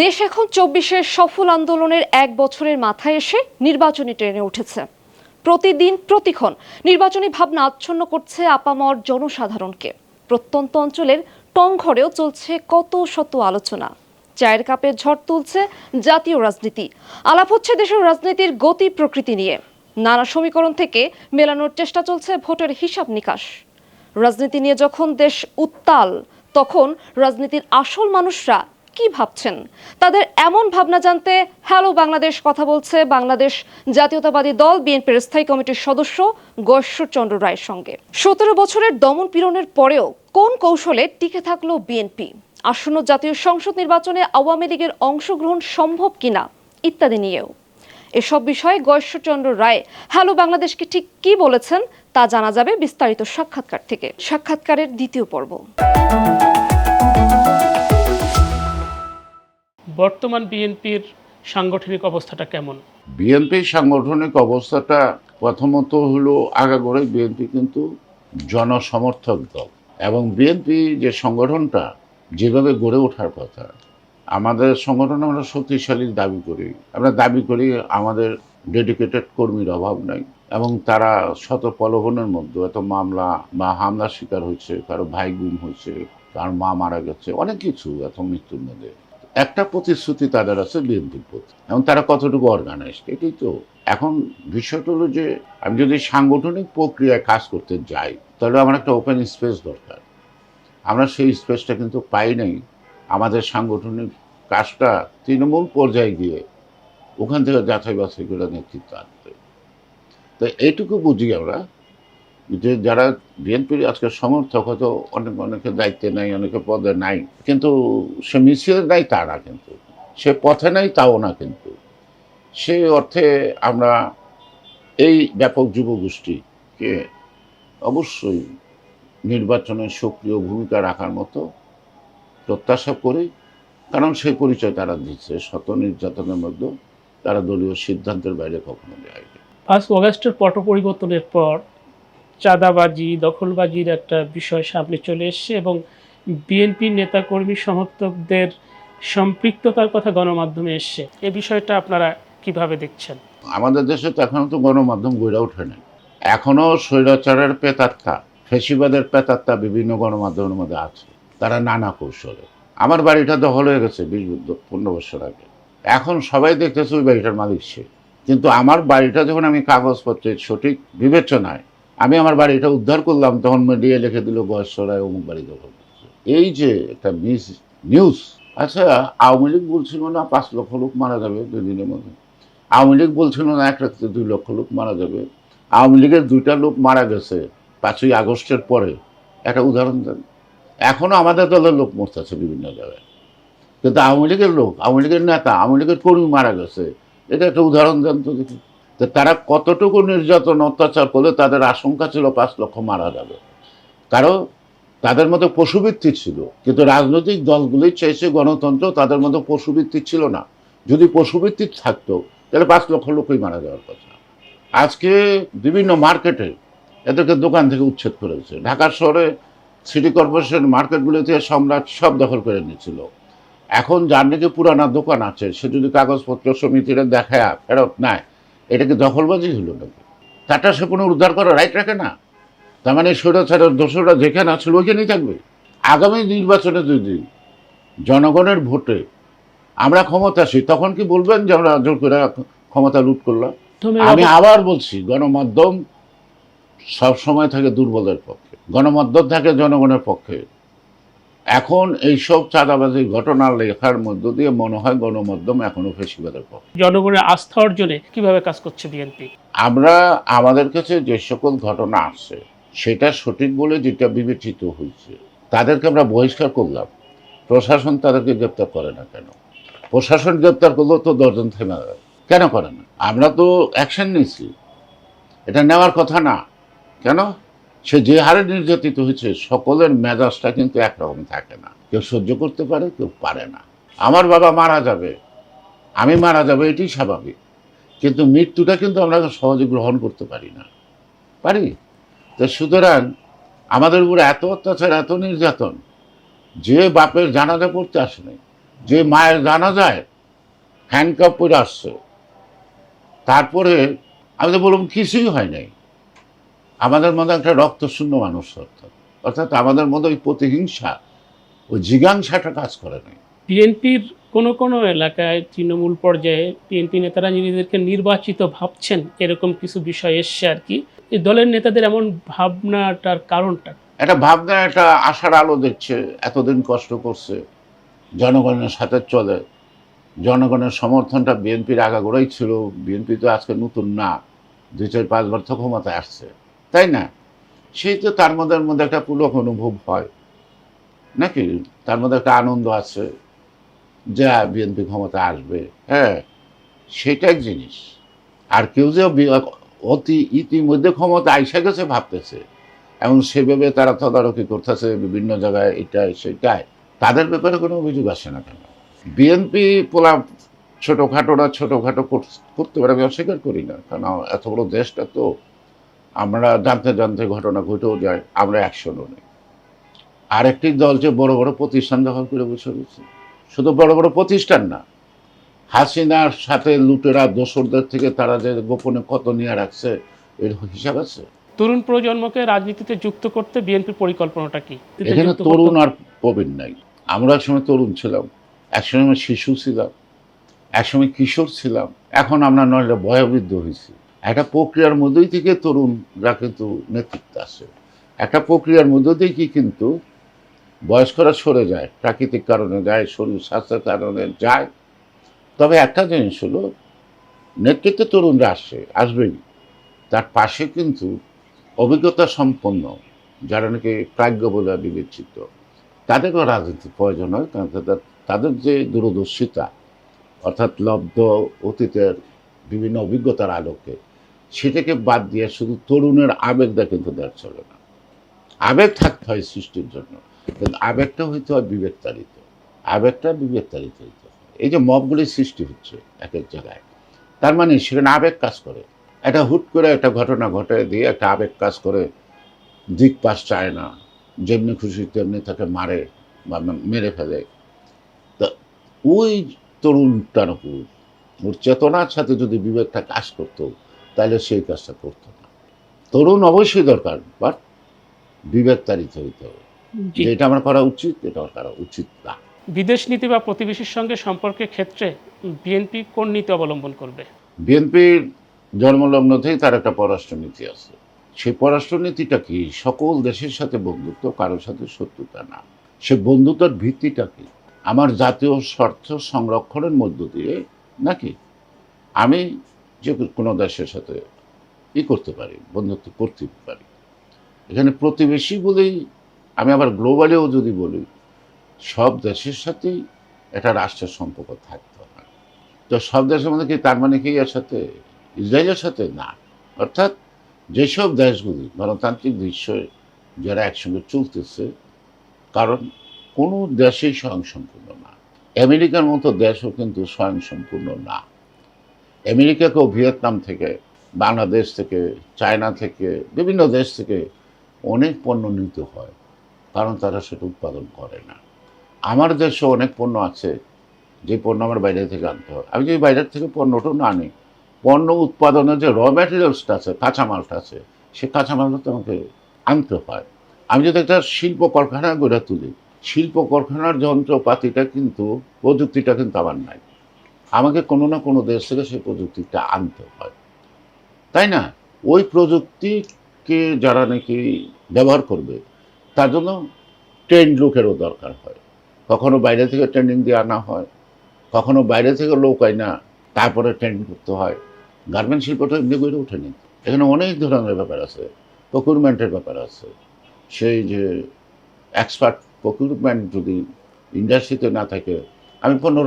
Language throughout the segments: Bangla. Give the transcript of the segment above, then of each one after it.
দেশ এখন চব্বিশের সফল আন্দোলনের এক বছরের মাথায় এসে নির্বাচনী ট্রেনে উঠেছে। প্রতিদিন, প্রতিক্ষণ নির্বাচনী ভাবনা আচ্ছন্ন করছে আপামর জনসাধারণকে। প্রত্যন্ত অঞ্চলের টংঘরেও চলছে কত শত আলোচনা। চায়ের কাপে ঝড় তুলছে জাতীয় রাজনীতি। আলাপ হচ্ছে দেশের রাজনীতির গতি প্রকৃতি নিয়ে। নানা সমীকরণ থেকে মেলানোর চেষ্টা চলছে ভোটের হিসাব নিকাশ। রাজনীতি নিয়ে যখন দেশ উত্তাল, তখন রাজনীতির আসল মানুষরা কি ভাবছেন? তাদের এমন ভাবনা জানতে হ্যালো বাংলাদেশ কথা বলছে বাংলাদেশ জাতীয়তাবাদী দল, বিএনপির স্থায়ী কমিটির সদস্য গৈশ্বরচন্দ্র রায়ের সঙ্গে। সতেরো বছরের দমন পীড়নের পরেও কোন কৌশলে টিকে থাকল বিএনপি? আসন্ন জাতীয় সংসদ নির্বাচনে আওয়ামী লীগের অংশগ্রহণ সম্ভব কিনা, ইত্যাদি নিয়েও। এসব বিষয়ে গৈশ্বরচন্দ্র রায় হ্যালো বাংলাদেশকে ঠিক কি বলেছেন তা জানা যাবে বিস্তারিত সাক্ষাৎকার থেকে। সাক্ষাৎকারের দ্বিতীয় পর্ব। বর্তমান বিএনপির সাংগঠনিক অবস্থাটা কেমন? বিএনপির সাংগঠনিক অবস্থাটা প্রথমত হলো আগাগোড়াই বিএনপি কিন্তু জনসমর্থক দল এবং বিএনপি যে সংগঠনটা যেভাবে গড়ে ওঠার কথা, আমাদের সংগঠন আমরা শক্তিশালী দাবি করি। আমরা দাবি করি আমাদের ডেডিকেটেড কর্মীর অভাব নাই এবং তারা শত প্রলোভনের মধ্যে এত মামলা বা হামলার শিকার হয়েছে, কারও ভাই গুম হয়েছে, কারও মা মারা গেছে, অনেক কিছু এত মৃত্যুর মধ্যে। একটা প্রতিশ্রুতি তাদের আছে বিএনপির প্রতি। এবং তারা কতটুকু অর্গানাইজ এটাই তো। এখন বিষয়টা হলো যে, আমি যদি সাংগঠনিক প্রক্রিয়ায় কাজ করতে যাই, তাহলে আমার একটা ওপেন স্পেস দরকার। আমরা সেই স্পেসটা কিন্তু পাই নাই। আমাদের সাংগঠনিক কাজটা তৃণমূল পর্যায়ে গিয়ে ওখান থেকে যাচাই বাছাই করে নেতৃত্ব আনতে। তো এইটুকু বুঝি আমরা। যে যারা বিএনপির আজকে সমর্থক, হয়তো অনেক অনেকে দায়িত্বে নাই, অনেকে পদে নাই। কিন্তু সে মিছিলে নাই তারা কিন্তু। সে পথে নাই তাও না কিন্তু। সেই অর্থে আমরা এই ব্যাপক যুবগোষ্ঠীকে অবশ্যই নির্বাচনে সক্রিয় ভূমিকা রাখার মতো প্রত্যাশা করি। কারণ সেই পরিচয় তারা দিচ্ছে। শত নির্যাতনের মধ্যে তারা দলীয় সিদ্ধান্তের বাইরে কখনো যায়। পাঁচ অগাস্টের পট পরিবর্তনের পর চাঁদাবাজি, দখলবাজির একটা বিষয় সামনে চলে এসছে এবং বিএনপি নেতাকর্মী সমর্থকদের সম্পৃক্ততার কথা গণমাধ্যমে এসছে। এ বিষয়টা আপনারা কীভাবে দেখছেন? আমাদের দেশে তো এখনও তো গণমাধ্যম গড়ে ওঠে নাই। এখনও স্বৈরাচারের পেতাত্তা, ফেসিবাদের পেতাত্তা বিভিন্ন গণমাধ্যমের মধ্যে আছে। তারা নানা কৌশলে। আমার বাড়িটা দখল হয়ে গেছে বিশ পনেরো বছর আগে। এখন সবাই দেখতেছে ওই বাড়িটার মালিক সে। কিন্তু আমার বাড়িটা যখন আমি কাগজপত্রের সঠিক বিবেচনায় আমি আমার বাড়িটা উদ্ধার করলাম, তখন মিডিয়া লিখে দিল বয়সরায় অমুক বাড়ি দখল করছে। এই যে একটা মিস নিউজ আচ্ছা আওয়ামী লীগ বলছিল না পাঁচ লক্ষ লোক মারা যাবে দুই দিনের মধ্যে? আওয়ামী লীগ বলছিল না এক রাত্রে দুই লক্ষ লোক মারা যাবে? আওয়ামী লীগের দুইটা লোক মারা গেছে পাঁচই আগস্টের পরে। একটা উদাহরণ দেন। এখনও আমাদের দলের লোক মরতেছে বিভিন্ন জায়গায়। কিন্তু আওয়ামী লীগের লোক, আওয়ামী লীগের নেতা, আওয়ামী লীগের কর্মী মারা গেছে। এটা একটা উদাহরণ দেন তো দেখি। তো তারা কতটুকু নির্যাতন, অত্যাচার করলে, তাদের আশঙ্কা ছিল পাঁচ লক্ষ মারা যাবে। কারণ তাদের মধ্যে পশুবৃত্তি ছিল, কিন্তু রাজনৈতিক দলগুলি চেয়েছে গণতন্ত্র, তাদের মধ্যে পশুবৃত্তি ছিল না। যদি পশুবৃত্তি থাকতো, তাহলে পাঁচ লক্ষ লোকই মারা যাওয়ার কথা। আজকে বিভিন্ন মার্কেটে এদেরকে দোকান থেকে উচ্ছেদ করেছে। ঢাকার শহরে সিটি কর্পোরেশন মার্কেটগুলিতে সম্রাট সব দখল করে নিয়েছিল। এখন যার নাকি পুরানা দোকান আছে, সে যদি কাগজপত্র সমিতিরা দেখায়, ফেরত নেয় এটা কি দখলবাজি হলো নাকি? তাটা সে কোনো উদ্ধার করার রাইট রাখে না। তার মানে স্বৈরাচারের দোষরা যেখানে আছে ওইখানেই থাকবে। আগামী নির্বাচনে যদি জনগণের ভোটে আমরা ক্ষমতা আসি তখন কি বলবেন যে আমরা জোর করে ক্ষমতা লুট করলাম? আমি আবার বলছি গণমাধ্যম সব সময় থাকে দুর্বলের পক্ষে। গণমাধ্যম থাকে জনগণের পক্ষে। এখন এইসব চাঁদাবাজির ঘটনা লেখার মধ্য দিয়ে মনে হয় গণমাধ্যম এখনও ফেসিবাদের পক্ষে। জনগণের আস্থা অর্জনে কীভাবে কাজ করছে বিএনপি? আমরা আমাদের কাছে যে সকল ঘটনা আসছে সেটা সঠিক বলে যেটা বিবেচিত হয়েছে তাদেরকে আমরা বহিষ্কার করলাম। প্রশাসন তাদেরকে গ্রেপ্তার করে না কেন? প্রশাসন গ্রেপ্তার করলেও তো দশজন থেমে কেন করে না? আমরা তো অ্যাকশন নিয়েছি। এটা নেওয়ার কথা না। কেন? সে যে হারে নির্যাতিত হয়েছে, সকলের মেজাজটা কিন্তু একরকম থাকে না। কেউ সহ্য করতে পারে, কেউ পারে না। আমার বাবা মারা যাবে, আমি মারা যাবে এটি স্বাভাবিক। কিন্তু মৃত্যুটা কিন্তু আমরা সহজে গ্রহণ করতে পারি না। পারি? তো সুতরাং আমাদের উপরে এত অত্যাচার, এত নির্যাতন, যে বাপের জানাজা পড়তে আসে নাই, যে মায়ের জানা যায় হ্যান্ডকাপ পরে আসছে, তারপরে আমি তো বললাম, কিছুই হয় নাই। আমাদের মধ্যে একটা রক্তশূন্য মানুষ অর্থাৎ অর্থাৎ আমাদের মধ্যে ওই প্রতিহিংসা ওই জিজ্ঞাংসাটা কাজ করে নাই। বিএনপির কোনো কোনো এলাকায় তৃণমূল পর্যায়ে বিএনপি নেতারা নিজেদেরকে নির্বাচিত ভাবছেন এরকম কিছু বিষয় এসছে আর কি। এই দলের নেতাদের এমন ভাবনাটার কারণটা? একটা ভাবনা একটা আশার আলো দেখছে এতদিন কষ্ট করছে জনগণের সাথে চলে। জনগণের সমর্থনটা বিএনপির আগাগোড়াই ছিল বিএনপি তো আজকে নতুন না দুই চার পাঁচবার তো ক্ষমতায় আসছে। তাই না? সেই তো তার মধ্যে মধ্যে একটা পুলক অনুভব হয়। নাকি? তার মধ্যে একটা আনন্দ আছে যা বিএনপি ক্ষমতা আসবে। হ্যাঁ সেটা এক জিনিস। আর কেউ যে অতি ইতিমধ্যে ক্ষমতা আইসা গেছে ভাবতেছে, এবং সেভাবে তারা তদারকি করতেছে বিভিন্ন জায়গায় এটা, সেটাই, তাদের ব্যাপারে কোনো অভিযোগ আসে না কেন? বিএনপি পোলা ছোটোখাটোরা ছোটোখাটো কর- করতে পারে, আমি অস্বীকার করি না। কারণ এত বড় দেশটা তো আমরা জানতে জানতে ঘটনা ঘটেও যায় আমরা অ্যাকশনও নেই। আরেকটি দল যে বড় বড় প্রতিষ্ঠান দখল করে বসে রয়েছে শুধু বড় বড় প্রতিষ্ঠান না হাসিনার সাথে লুটেরা দোসরদের থেকে তারা যে গোপনে কত নিয়ে রাখছে এর হিসাব আছে? তরুণ প্রজন্মকে রাজনীতিতে যুক্ত করতে বিএনপির পরিকল্পনাটা কি? এখানে তরুণ আর প্রবীণ নাই। আমরা একসময় তরুণ ছিলাম একসময় আমরা শিশু ছিলাম একসময় কিশোর ছিলাম এখন আমরা নইলে ভয়বৃদ্ধ হয়েছি। একটা প্রক্রিয়ার মধ্যেই থেকে তরুণরা কিন্তু নেতৃত্ব আসে। একটা প্রক্রিয়ার মধ্য থেকেই কিন্তু বয়স্করা সরে যায়, প্রাকৃতিক কারণে যায়, শরীর স্বাস্থ্যের কারণে যায়। তবে একটা জিনিস হলো, নেতৃত্বে তরুণরা আসে, আসবেই। তার পাশে কিন্তু অভিজ্ঞতা সম্পন্ন, যারা নাকি প্রাজ্ঞ বলে বিবেচিত তাদেরও রাজনীতির প্রয়োজন হয়, কারণ তাদের যে দূরদর্শিতা, অর্থাৎ লব্ধ অতীতের বিভিন্ন অভিজ্ঞতার আলোকে সেটাকে বাদ দিয়ে শুধু তরুণের আবেগটা কিন্তু দেওয়া চলে না। আবেগ থাকতে হয় সৃষ্টির জন্য। কিন্তু আবেগটা হইতে হয় বিবেকতাড়িত আবেগটা বিবেক বিবেকতাড়িত হইতে হয়। এই যে মবগুলি সৃষ্টি হচ্ছে এক এক জায়গায়, তার মানে সেখানে আবেগ কাজ করে। একটা হুট করে একটা ঘটনা ঘটে দিয়ে একটা আবেগ কাজ করে, দিক পাশ চায় না, যেমনি খুশি তেমনি তাকে মারে বা মেরে ফেলে। তা ওই তরুণটার উপর ওর চেতনার সাথে যদি বিবেকটা কাজ করতো তাহলে সেই কাজটা করতো না তরুণ অবশ্যই দরকার বাট বিবেক তাড়িত হইতে হবে। এটা আমার করা উচিত এটা আমার করা উচিত না। বিদেশ নীতি বা প্রতিবেশীর সঙ্গে সম্পর্কের ক্ষেত্রে বিএনপি কোন নীতি অবলম্বন করবে? বিএনপির জন্মলগ্ন থেকেই তার একটা পররাষ্ট্রনীতি আছে। সেই পররাষ্ট্রনীতিটা কি? সকল দেশের সাথে বন্ধুত্ব কারোর সাথে শত্রুতা না। সে বন্ধুত্বের ভিত্তিটা কি? আমার জাতীয় স্বার্থ সংরক্ষণের মধ্য দিয়ে নাকি? আমি যে কোনো দেশের সাথে ই করতে পারি, বন্ধুত্ব করতে পারি। এখানে প্রতিবেশী বলেই আমি আবার গ্লোবালেও যদি বলি, সব দেশের সাথেই একটা রাষ্ট্রের সম্পর্ক থাকতে হয়। তো সব দেশের মধ্যে কি তার মানে কি এর সাথে? ইসরায়েলের সাথে? না। অর্থাৎ যেসব দেশগুলি গণতান্ত্রিক বিশ্বে যারা একসঙ্গে চলতেছে, কারণ কোনো দেশেই স্বয়ংসম্পূর্ণ না। আমেরিকার মতো দেশও কিন্তু স্বয়ংসম্পূর্ণ না। আমেরিকাকেও ভিয়েতনাম থেকে, বাংলাদেশ থেকে, চায়না থেকে, বিভিন্ন দেশ থেকে অনেক পণ্য নিতে হয়, কারণ তারা সেটা উৎপাদন করে না। আমার দেশে অনেক পণ্য আছে, যে পণ্য আমার বাইরে থেকে আনতে হয়। আমি যদি বাইরের থেকে পণ্যটা না আনি, পণ্য উৎপাদনের যে র ম্যাটেরিয়ালসটা আছে, কাঁচামালটা আছে, সে কাঁচামালটা তো আমাকে আনতে হয়। আমি যদি একটা শিল্প কারখানা গড়ে তুলি, শিল্প কারখানার যন্ত্রপাতিটা কিন্তু, প্রযুক্তিটা কিন্তু আমার নাই। আমাকে কোনো না কোনো দেশ থেকে সেই প্রযুক্তিটা আনতে হয়। তাই না? ওই প্রযুক্তিকে যারা নাকি ব্যবহার করবে, তার জন্য ট্রেন্ড লোকেরও দরকার হয়। কখনো বাইরে থেকে ট্রেনিং দিয়ে আনা হয়, কখনো বাইরে থেকে লোক হয় না তারপরে ট্রেনিং করতে হয়। গার্মেন্ট শিল্পটা এমনি করে ওঠেনি। এখানে অনেক ধরনের ব্যাপার আছে প্রকুরমেন্টের ব্যাপার আছে। সেই যে এক্সপার্ট প্রকুরমেন্ট যদি ইন্ডাস্ট্রিতে না থাকে, আমি পণ্য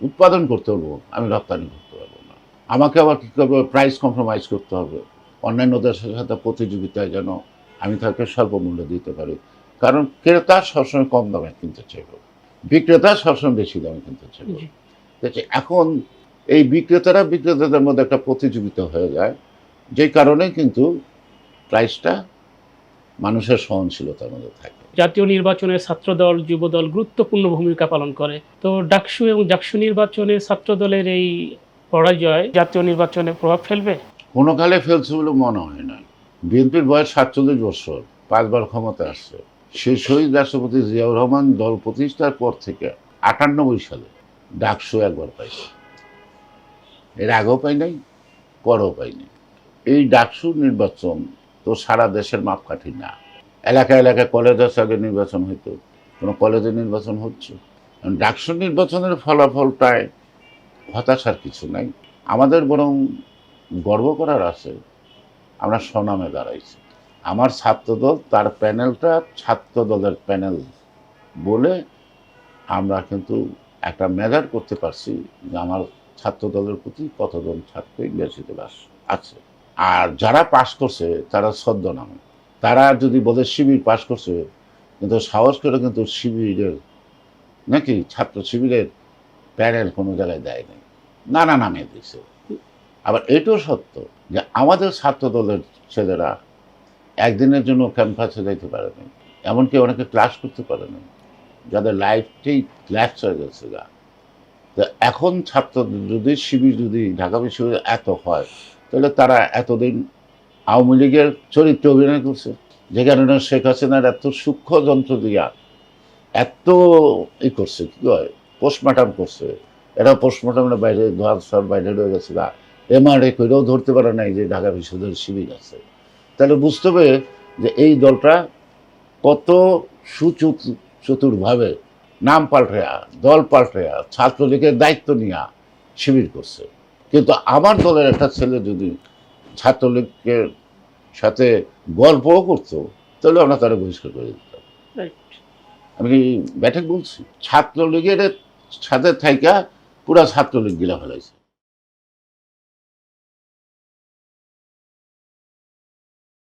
উৎপাদন করতে পারব আমি রপ্তানি করতে পারব না। আমাকে আবার কী করব? প্রাইস কম্প্রোমাইজ করতে হবে। অন্যান্য দেশের সাথে প্রতিযোগিতায় যেন আমি তাকে স্বল্প মূল্য দিতে পারি। কারণ ক্রেতা সবসময় কম দামে কিনতে চাইবে। বিক্রেতা সবসময় বেশি দামে কিনতে চাইবে। এখন এই বিক্রেতারা বিক্রেতাদের মধ্যে একটা প্রতিযোগিতা হয়ে যায় যে কারণে কিন্তু প্রাইসটা মানুষের সহনশীলতার মধ্যে থাকে। জাতীয় নির্বাচনে ছাত্রদল, যুবদল গুরুত্বপূর্ণ ভূমিকা পালন করে। তো ডাকসু এবং জাকসু নির্বাচনে ছাত্রদলের এই পরাজয় জাতীয় নির্বাচনে প্রভাব ফেলবে? কোনো কালে ফেলছে বলে মনে হয় না। বিএনপির বয়স সাতচল্লিশ বছর, পাঁচবার ক্ষমতা আসছে। সেই শহীদ রাষ্ট্রপতি জিয়াউর রহমান দল প্রতিষ্ঠার পর থেকে আটানব্বই সালে ডাকসু একবার পাইছে। এর আগেও পাই নাই, পরেও পাই নাই। এই ডাকসু নির্বাচন তো সারা দেশের মাপকাঠি না। এলাকা এলাকায় কলেজের সঙ্গে নির্বাচন হইতো। কোনো কলেজে নির্বাচন হচ্ছে? ডাকসু নির্বাচনের ফলাফলটায় হতাশার কিছু নাই। আমাদের বরং গর্ব করার আছে, আমরা স্বনামে দাঁড়াইছি। আমার ছাত্রদল, তার প্যানেলটা ছাত্রদলের প্যানেল বলে আমরা কিন্তু একটা মেজার করতে পারছি যে আমার ছাত্রদলের প্রতি কতজন ছাত্র ইংরেজিতে বাস আছে। আর যারা পাশ করছে, তারা ছদ্মনামে। তারা যদি বলে শিবির পাশ করছে, কিন্তু সাহস করে কিন্তু শিবিরের নাকি ছাত্র শিবিরের প্যানেল কোনো জায়গায় দেয় নাই। নানা নামে দিছে আবার এটাও সত্য যে আমাদের ছাত্র দলের ছেলেরা একদিনের জন্য ক্যাম্পাসে যাইতে পারে নাই। এমনকি অনেকে ক্লাস করতে পারে নাই। যাদের লাইফটাই ল্যাপস হয়ে গেছে গা। তো এখন ছাত্র যদি শিবির যদি ঢাকা বিশ্ববিদ্যালয়ে এত হয়, তাহলে তারা এতদিন আওয়ামী লীগের চরিত্রে অভিনয় করছে। যে কারণে শেখ হাসিনার এত সূক্ষ্ম যন্ত্র দিয়া এত ই করছে, কি হয় পোস্টমার্টাম করছে। এরা পোস্টমর্টমের বাইরে সব বাইরে রয়ে গেছে গা। এমআরএ করেও ধরতে পারে নাই যে ঢাকা বিশ্ববিদ্যালয়ের শিবির আছে। তাহলে বুঝতে হবে যে এই দলটা কত সুচুত, চতুরভাবে নাম পাল্টায়া, দল পাল্টায়া, ছাত্রলীগের দায়িত্ব নিয়ে শিবির করছে। কিন্তু আমার দলের একটা ছেলে যদি ছাত্রলীগের সাথে গল্পও করতো তাহলে আমরা তারা বহিষ্কার করে দিতাম। আমি ব্যাঠক বলছি? ছাত্রলীগের সাথে থাইকা পুরা ছাত্রলীগ গিলা ফেলাইছে